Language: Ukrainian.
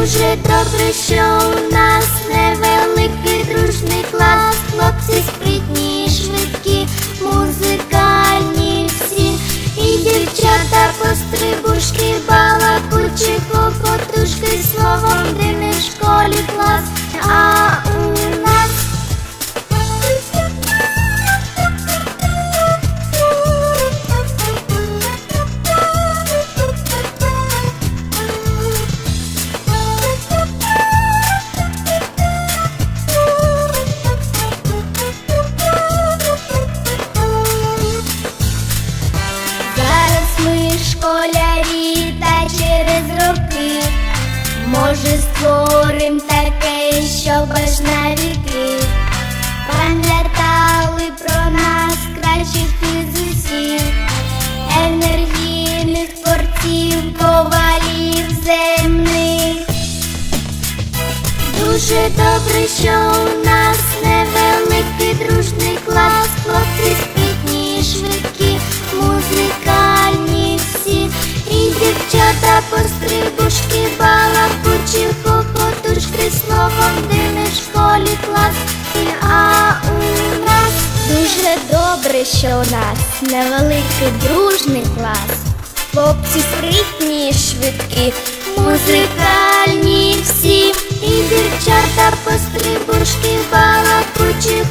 Дуже добре, що у нас може створим таке, що аж на віки пам'ятали про нас кращих із усіх енергійних творців, ковалів земних. Дуже добре, що у нас невеликий балакучі, хохотушки, словом, не в школі клас, а у нас дуже добре, що у нас невеликий дружний клас. Хлопці спритні, швидкі, музикальні всі, і дівчата пострибушки, балакучі,